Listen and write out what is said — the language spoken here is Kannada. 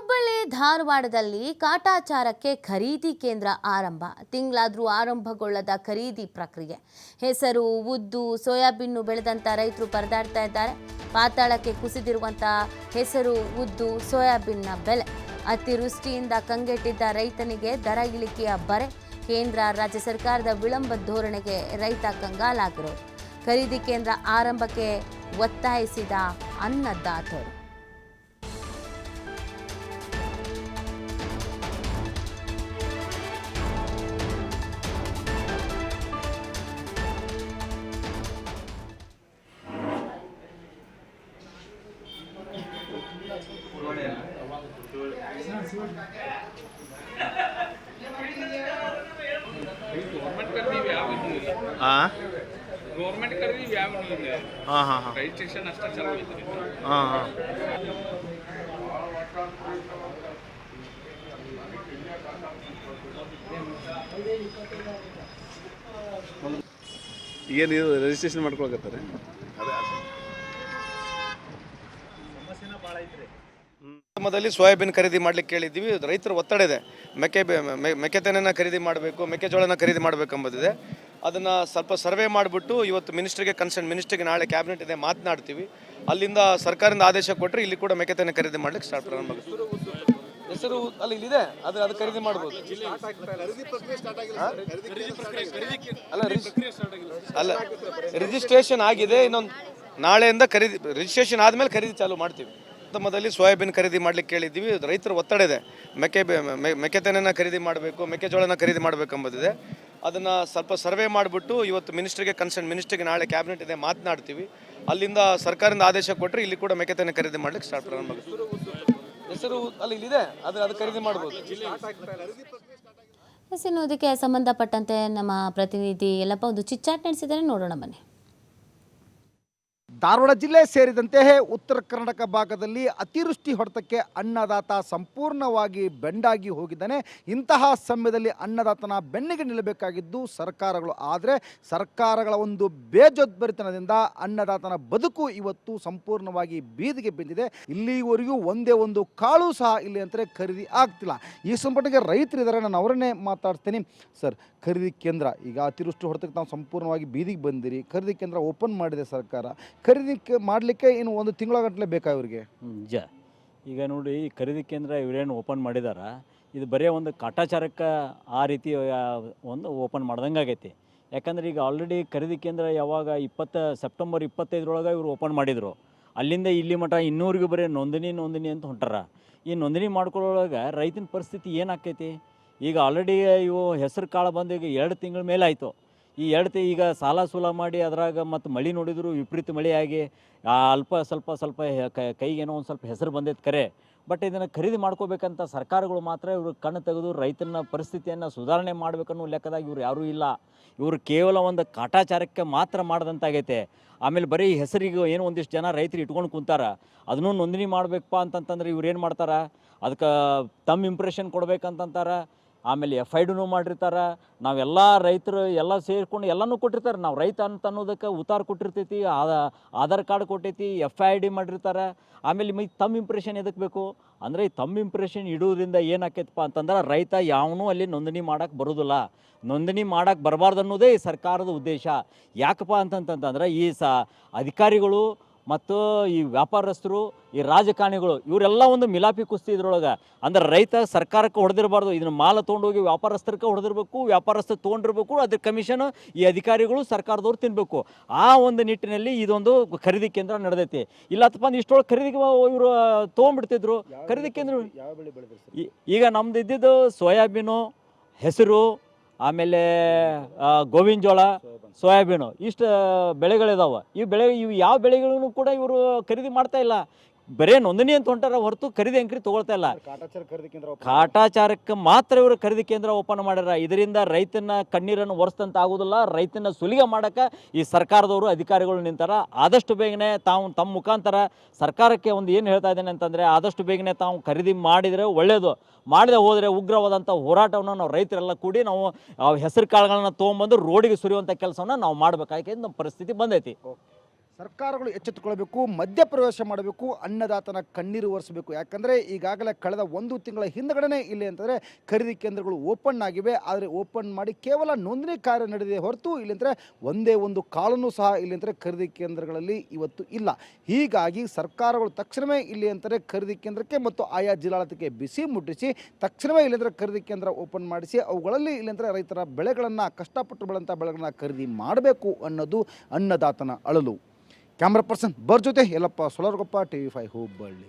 ಹುಬ್ಬಳ್ಳಿ ಧಾರವಾಡದಲ್ಲಿ ಕಾಟಾಚಾರಕ್ಕೆ ಖರೀದಿ ಕೇಂದ್ರ ಆರಂಭ. ತಿಂಗಳಾದರೂ ಆರಂಭಗೊಳ್ಳದ ಖರೀದಿ ಪ್ರಕ್ರಿಯೆ. ಹೆಸರು, ಉದ್ದು, ಸೋಯಾಬೀನು ಬೆಳೆದಂಥ ರೈತರು ಪರದಾಡ್ತಾ ಇದ್ದಾರೆ. ಪಾತಾಳಕ್ಕೆ ಕುಸಿದಿರುವಂಥ ಹೆಸರು, ಉದ್ದು, ಸೋಯಾಬೀನ್ನ ಬೆಲೆ. ಅತಿವೃಷ್ಟಿಯಿಂದ ಕಂಗೆಟ್ಟಿದ್ದ ರೈತನಿಗೆ ದರ ಇಳಿಕೆಯ ಬರೆ. ಕೇಂದ್ರ, ರಾಜ್ಯ ಸರ್ಕಾರದ ವಿಳಂಬ ಧೋರಣೆಗೆ ರೈತ ಕಂಗಾಲಾಗಿರೋದು. ಖರೀದಿ ಕೇಂದ್ರ ಆರಂಭಕ್ಕೆ ಒತ್ತಾಯಿಸಿದ ಅನ್ನದಾತರು. ಹಾಂ ಗೌರ್ಮೆಂಟ್ ಯಾವ ಹಾಂ ಹಾಂ ಹಾಂ. ರಿಜಿಸ್ಟ್ರೇಷನ್ ಅಷ್ಟೇ ಚಲೋ ಐತ್ರಿ ಹಾಂ ಹಾಂ. ಏನು ಇದು ರಿಜಿಸ್ಟ್ರೇಷನ್ ಮಾಡ್ಕೊಳಕತ್ತಾರೆ? ಗ್ರಾಮದಲ್ಲಿ ಸೋಯಾಬೀನ್ ಖರೀದಿ ಮಾಡ್ಲಿಕ್ಕೆ ಕೇಳಿದ್ದೀವಿ. ರೈತರ ಒತ್ತಡ ಇದೆ. ಮೆಕ್ಕೆ ಬೆ- ಮೆ- ಮೆಕ್ಕೆತೆನೆನ ಖರೀದಿ ಮಾಡಬೇಕು ಮೆಕ್ಕೆಜೋಳನ ಖರೀದಿ ಮಾಡಬೇಕು ಎಂಬುದಿದೆ. ಅದನ್ನು ಸ್ವಲ್ಪ ಸರ್ವೆ ಮಾಡಿಬಿಟ್ಟು ಇವತ್ತು ಮಿನಿಸ್ಟ್ರಿಗೆ ಕನ್ಸರ್ನ್, ಮಿನಿಸ್ಟ್ರಿಗೆ ನಾಳೆ ಕ್ಯಾಬಿನೆಟ್ ಇದೆ ಮಾತನಾಡ್ತೀವಿ. ಅಲ್ಲಿಂದ ಸರ್ಕಾರದಿಂದ ಆದೇಶ ಕೊಟ್ಟರೆ ಇಲ್ಲಿ ಕೂಡ ಮೆಕ್ಕೆತೆನೆ ಖರೀದಿ ಮಾಡ್ಲಿಕ್ಕೆ ಸ್ಟಾರ್ಟ್ ಪ್ರಾರಂಭ. ಹೆಸರು ಅಲ್ಲಿ ಇಲ್ಲಿದೆ ಅದು ಅದು ಖರೀದಿ ಮಾಡ್ಬೋದು? ಅಲ್ಲ ಅಲ್ಲ, ರಿಜಿಸ್ಟ್ರೇಷನ್ ಆಗಿದೆ, ಇನ್ನೊಂದು ನಾಳೆಯಿಂದ ಖರೀದಿ ರಿಜಿಸ್ಟ್ರೇಷನ್ ಆದಮೇಲೆ ಖರೀದಿ ಚಾಲೂ ಮಾಡ್ತೀವಿ. ಪ್ರಥಮದಲ್ಲಿ ಸೋಯಾಬೀನ್ ಖರೀದಿ ಮಾಡ್ಲಿಕ್ಕೆ ಕೇಳಿದ್ದೀವಿ. ರೈತರ ಒತ್ತಡ ಇದೆ. ಮೆಕ್ಕೆ ಬೆ- ಮೆ- ಮೆಕ್ಕೆತೆನೆನ ಖರೀದಿ ಮಾಡಬೇಕು ಮೆಕ್ಕೆಜೋಳನ ಖರೀದಿ ಮಾಡಬೇಕು ಎಂಬುದಿದೆ. ಅದನ್ನು ಸ್ವಲ್ಪ ಸರ್ವೆ ಮಾಡಿಬಿಟ್ಟು ಇವತ್ತು ಮಿನಿಸ್ಟ್ರಿಗೆ ಕನ್ಸರ್ನ್, ಮಿನಿಸ್ಟ್ರಿಗೆ ನಾಳೆ ಕ್ಯಾಬಿನೆಟ್ ಇದೆ ಮಾತನಾಡ್ತೀವಿ. ಅಲ್ಲಿಂದ ಸರ್ಕಾರದಿಂದ ಆದೇಶ ಕೊಟ್ಟರೆ ಇಲ್ಲಿ ಕೂಡ ಮೆಕ್ಕೆತೆನೆ ಖರೀದಿ ಮಾಡ್ಲಿಕ್ಕೆ ಸ್ಟಾರ್ಟ್ ಪ್ರಾರಂಭ. ಹೆಸರು ಅಲ್ಲಿ ಇಲ್ಲಿದೆ ಅದು ಅದು ಖರೀದಿ ಮಾಡ್ಬೋದು. ಎಸ್ ಇನ್ನು ಇದಕ್ಕೆ ಸಂಬಂಧಪಟ್ಟಂತೆ ನಮ್ಮ ಪ್ರತಿನಿಧಿ ಎಲ್ಲಪ್ಪ ಒಂದು ಚಿಚ್ಚಾಟ್ ನಡೆಸಿದರೆ ನೋಡೋಣ ಬನ್ನಿ. ಧಾರವಾಡ ಜಿಲ್ಲೆ ಸೇರಿದಂತೆ ಉತ್ತರ ಕರ್ನಾಟಕ ಭಾಗದಲ್ಲಿ ಅತಿವೃಷ್ಟಿ ಹೊಡೆತಕ್ಕೆ ಅನ್ನದಾತ ಸಂಪೂರ್ಣವಾಗಿ ಬೆಂಡಾಗಿ ಹೋಗಿದ್ದಾನೆ. ಇಂತಹ ಸಮಯದಲ್ಲಿ ಅನ್ನದಾತನ ಬೆನ್ನಿಗೆ ನಿಲ್ಲಬೇಕಾಗಿದ್ದು ಸರ್ಕಾರಗಳು. ಆದರೆ ಸರ್ಕಾರಗಳ ಒಂದು ಬೇಜೋದ್ಭರಿತನದಿಂದ ಅನ್ನದಾತನ ಬದುಕು ಇವತ್ತು ಸಂಪೂರ್ಣವಾಗಿ ಬೀದಿಗೆ ಬಿದ್ದಿದೆ. ಇಲ್ಲಿವರೆಗೂ ಒಂದೇ ಒಂದು ಕಾಳು ಸಹ ಇಲ್ಲಿ ಅಂತಾರೆ ಖರೀದಿ ಆಗ್ತಿಲ್ಲ. ಈ ಸಂಪಟ್ಟಿಗೆ ರೈತರಿದ್ದಾರೆ. ನಾನು ಅವರನ್ನೇ ಮಾತಾಡ್ತೀನಿ. ಸರ್, ಖರೀದಿ ಕೇಂದ್ರ, ಈಗ ಅತಿವೃಷ್ಟಿ ಹೊಡೆತಕ್ಕೆ ನಾವು ಸಂಪೂರ್ಣವಾಗಿ ಬೀದಿಗೆ ಬಂದಿರಿ. ಖರೀದಿ ಕೇಂದ್ರ ಓಪನ್ ಮಾಡಿದೆ ಸರ್ಕಾರ. ಖರೀದಿ ಮಾಡಲಿಕ್ಕೆ ಇನ್ನು ಒಂದು ತಿಂಗಳ ಗಟ್ಟಲೆ ಬೇಕಾ ಇವರಿಗೆ? ನಿಜ ಈಗ ನೋಡಿ, ಈ ಖರೀದಿ ಕೇಂದ್ರ ಇವರೇನು ಓಪನ್ ಮಾಡಿದಾರ? ಇದು ಬರೀ ಒಂದು ಕಾಟಾಚಾರಕ್ಕೆ ಆ ರೀತಿ ಒಂದು ಓಪನ್ ಮಾಡ್ದಂಗೆ ಆಗೈತಿ. ಯಾಕಂದ್ರೆ ಈಗ ಆಲ್ರೆಡಿ ಖರೀದಿ ಕೇಂದ್ರ ಯಾವಾಗ ಇಪ್ಪತ್ತು, ಸೆಪ್ಟೆಂಬರ್ ಇಪ್ಪತ್ತೈದರೊಳಗೆ ಇವರು ಓಪನ್ ಮಾಡಿದರು. ಅಲ್ಲಿಂದ ಇಲ್ಲಿ ಮಟ ಇನ್ನೂರಿಗೆ ಬರೀ ನೋಂದಣಿ ನೋಂದಣಿ ಅಂತ ಹೊಂಟಾರ. ಈ ನೋಂದಣಿ ಮಾಡ್ಕೊಳ್ಳೋಳಗೆ ರೈತನ ಪರಿಸ್ಥಿತಿ ಏನಾಕೈತಿ ಈಗ ಆಲ್ರೆಡಿ ಇವು ಹೆಸರು ಕಾಳು ಬಂದು ಈಗ ಎರಡು ತಿಂಗಳ ಮೇಲೆ ಆಯಿತು ಈ ಎರಡು ಈಗ ಸಾಲ ಸೂಲ ಮಾಡಿ ಅದ್ರಾಗ ಮತ್ತು ಮಳೆ ನೋಡಿದ್ರು ವಿಪರೀತ ಮಳೆಯಾಗಿ ಅಲ್ಪ ಸ್ವಲ್ಪ ಸ್ವಲ್ಪ ಕೈಗೇನೋ ಒಂದು ಸ್ವಲ್ಪ ಹೆಸರು ಬಂದೈತೆ ಕರೆ. ಬಟ್ ಇದನ್ನು ಖರೀದಿ ಮಾಡ್ಕೋಬೇಕಂತ ಸರ್ಕಾರಗಳು ಮಾತ್ರ ಇವರು ಕಣ್ಣು ತೆಗೆದು ರೈತನ ಪರಿಸ್ಥಿತಿಯನ್ನು ಸುಧಾರಣೆ ಮಾಡಬೇಕನ್ನೋ ಲೆಕ್ಕದಾಗ ಇವ್ರು ಯಾರೂ ಇಲ್ಲ. ಇವರು ಕೇವಲ ಒಂದು ಕಾಟಾಚಾರಕ್ಕೆ ಮಾತ್ರ ಮಾಡಿದಂತಾಗೈತೆ. ಆಮೇಲೆ ಬರೀ ಹೆಸರಿಗೆ ಏನು ಒಂದಿಷ್ಟು ಜನ ರೈತರು ಇಟ್ಕೊಂಡು ಕುಂತಾರ. ಅದನ್ನೂ ನೋಂದಣಿ ಮಾಡಬೇಕಪ್ಪ ಅಂತಂತಂದ್ರೆ ಇವ್ರು ಏನು ಮಾಡ್ತಾರೆ? ಅದಕ್ಕೆ ತಮ್ಮ ಇಂಪ್ರೆಷನ್ ಕೊಡ್ಬೇಕಂತಂತಾರ. ಆಮೇಲೆ ಎಫ್ ಐ ಡಿನೂ ಮಾಡಿರ್ತಾರೆ. ನಾವೆಲ್ಲ ರೈತರು ಎಲ್ಲ ಸೇರಿಕೊಂಡು ಎಲ್ಲನೂ ಕೊಟ್ಟಿರ್ತಾರೆ. ನಾವು ರೈತ ಅಂತ ಅನ್ನೋದಕ್ಕೆ ಉತ್ತಾರ ಕೊಟ್ಟಿರ್ತೈತಿ ಆಧಾರ್ ಕಾರ್ಡ್ ಕೊಟ್ಟೈತಿ ಎಫ್ ಐ ಡಿ ಮಾಡಿರ್ತಾರೆ. ಆಮೇಲೆ ಮೈ ತಮ್ಮ ಇಂಪ್ರೆಷನ್ ಎದಕ್ಕೆ ಬೇಕು? ಅಂದರೆ ಈ ತಮ್ಮ ಇಂಪ್ರೆಷನ್ ಇಡೋದ್ರಿಂದ ಏನಾಕೈತಪ್ಪ ಅಂತಂದ್ರೆ ರೈತ ಯಾವನೂ ಅಲ್ಲಿ ನೋಂದಣಿ ಮಾಡೋಕ್ಕೆ ಬರೋದಿಲ್ಲ. ನೋಂದಣಿ ಮಾಡೋಕ್ಕೆ ಬರಬಾರ್ದು ಅನ್ನೋದೇ ಈ ಸರ್ಕಾರದ ಉದ್ದೇಶ. ಯಾಕಪ್ಪ ಅಂತಂತಂದ್ರೆ ಈ ಸ, ಅಧಿಕಾರಿಗಳು ಮತ್ತು ಈ ವ್ಯಾಪಾರಸ್ಥರು ಈ ರಾಜಕಾರಣಿಗಳು ಇವರೆಲ್ಲ ಒಂದು ಮಿಲಾಪಿ ಕುಸ್ತಿ ಇದ್ರೊಳಗೆ. ಅಂದ್ರೆ ರೈತ ಸರ್ಕಾರಕ್ಕೆ ಹೊಡೆದಿರಬಾರ್ದು ಇದನ್ನ ಮಾಲ ತೊಗೊಂಡೋಗಿ ವ್ಯಾಪಾರಸ್ಥರಿಗೆ ಹೊಡೆದಿರ್ಬೇಕು ವ್ಯಾಪಾರಸ್ಥರು ತೊಗೊಂಡಿರ್ಬೇಕು ಅದ್ರ ಕಮಿಷನ್ ಈ ಅಧಿಕಾರಿಗಳು ಸರ್ಕಾರದವ್ರು ತಿನ್ನಬೇಕು ಆ ಒಂದು ನಿಟ್ಟಿನಲ್ಲಿ ಇದೊಂದು ಖರೀದಿ ಕೇಂದ್ರ ನಡೆದೈತಿ. ಇಲ್ಲತ್ತಪ್ಪ ಅಂದ್ರೆ ಇಷ್ಟೊಳಗೆ ಖರೀದಿಗೆ ಇವರು ತೊಗೊಂಡ್ಬಿಡ್ತಿದ್ರು. ಖರೀದಿ ಕೇಂದ್ರ ಈಗ ನಮ್ದು ಇದ್ದಿದ್ದು ಸೋಯಾಬೀನು ಹೆಸರು ಆಮೇಲೆ ಗೋವಿನ ಜೋಳ, ಸೋಯಾಬೀನು, ಇಷ್ಟು ಬೆಳೆಗಳಿದಾವೆ. ಈ ಬೆಳೆ, ಇವು ಯಾವ ಬೆಳೆಗಳನ್ನು ಕೂಡ ಇವರು ಖರೀದಿ ಮಾಡ್ತಾ ಇಲ್ಲ. ಬರೇ ನೋಂದಣಿ ಅಂತ ಹೊಂಟಾರ ಹೊರತು ಖರೀದಿ ಅಂಕರಿ ತಗೊಳ್ತಾ ಇಲ್ಲ. ಕಾಟಾಚಾರಕ್ಕೆ ಮಾತ್ರ ಇವರು ಖರೀದಿ ಕೇಂದ್ರ ಓಪನ್ ಮಾಡ್ಯಾರ. ಇದರಿಂದ ರೈತನ ಕಣ್ಣೀರನ್ನು ಒರೆಸ್ತಂತ ಆಗೋದಿಲ್ಲ. ರೈತನ ಸುಲಿಗೆ ಮಾಡಕ್ಕೆ ಈ ಸರ್ಕಾರದವರು ಅಧಿಕಾರಿಗಳು ನಿಂತಾರ. ಆದಷ್ಟು ಬೇಗನೆ ತಾವು ತಮ್ಮ ಮುಖಾಂತರ ಸರ್ಕಾರಕ್ಕೆ ಒಂದು ಏನು ಹೇಳ್ತಾ ಇದ್ದೇನೆ ಅಂತಂದರೆ ಆದಷ್ಟು ಬೇಗನೆ ತಾವು ಖರೀದಿ ಮಾಡಿದರೆ ಒಳ್ಳೆಯದು ಮಾಡದೆ ಹೋದರೆ ಉಗ್ರವಾದಂಥ ಹೋರಾಟವನ್ನು ನಾವು ರೈತರೆಲ್ಲ ಕೂಡಿ ನಾವು ಹೆಸರು ಕಾಳುಗಳನ್ನ ತೊಗೊಂಬಂದು ರೋಡಿಗೆ ಸುರಿಯುವಂಥ ಕೆಲಸವನ್ನು ನಾವು ಮಾಡಬೇಕಾಗಿ ನಮ್ಮ ಪರಿಸ್ಥಿತಿ ಬಂದೈತಿ. ಸರ್ಕಾರಗಳು ಎಚ್ಚೆತ್ತುಕೊಳ್ಬೇಕು, ಮಧ್ಯಪ್ರವೇಶ ಮಾಡಬೇಕು, ಅನ್ನದಾತನ ಕಣ್ಣೀರು ಒರೆಸಬೇಕು. ಯಾಕಂದರೆ ಈಗಾಗಲೇ ಕಳೆದ ಒಂದು ತಿಂಗಳ ಹಿಂದಗಡೆ ಇಲ್ಲಿ ಅಂತಂದರೆ ಖರೀದಿ ಕೇಂದ್ರಗಳು ಓಪನ್ ಆಗಿವೆ. ಆದರೆ ಓಪನ್ ಮಾಡಿ ಕೇವಲ ನೋಂದಣಿ ಕಾರ್ಯ ನಡೆದಿದೆ ಹೊರತು ಇಲ್ಲಿ ಅಂದರೆ ಒಂದೇ ಒಂದು ಕಾಳನ್ನು ಸಹ ಇಲ್ಲಿ ಅಂದರೆ ಖರೀದಿ ಕೇಂದ್ರಗಳಲ್ಲಿ ಇವತ್ತು ಇಲ್ಲ. ಹೀಗಾಗಿ ಸರ್ಕಾರಗಳು ತಕ್ಷಣವೇ ಇಲ್ಲಿ ಅಂತಾರೆ ಖರೀದಿ ಕೇಂದ್ರಕ್ಕೆ ಮತ್ತು ಆಯಾ ಜಿಲ್ಲಾಡಳಿತಕ್ಕೆ ಬಿಸಿ ಮುಟ್ಟಿಸಿ ತಕ್ಷಣವೇ ಇಲ್ಲಿಂದರೆ ಖರೀದಿ ಕೇಂದ್ರ ಓಪನ್ ಮಾಡಿಸಿ ಅವುಗಳಲ್ಲಿ ಇಲ್ಲಿಂದರೆ ರೈತರ ಬೆಳೆಗಳನ್ನು, ಕಷ್ಟಪಟ್ಟು ಬೆಳೆದಂಥ ಬೆಳೆಗಳನ್ನು ಖರೀದಿ ಮಾಡಬೇಕು ಅನ್ನೋದು ಅನ್ನದಾತನ ಅಳಲು. ಕ್ಯಾಮ್ರಾ ಪರ್ಸನ್ ಬರ್ ಜೊತೆ ಎಲ್ಲಪ್ಪ ಸೊಲರ್ಗೊಪ್ಪ ಟಿ ವಿ ಫೈ ಹುಬ್ಬಳ್ಳಿ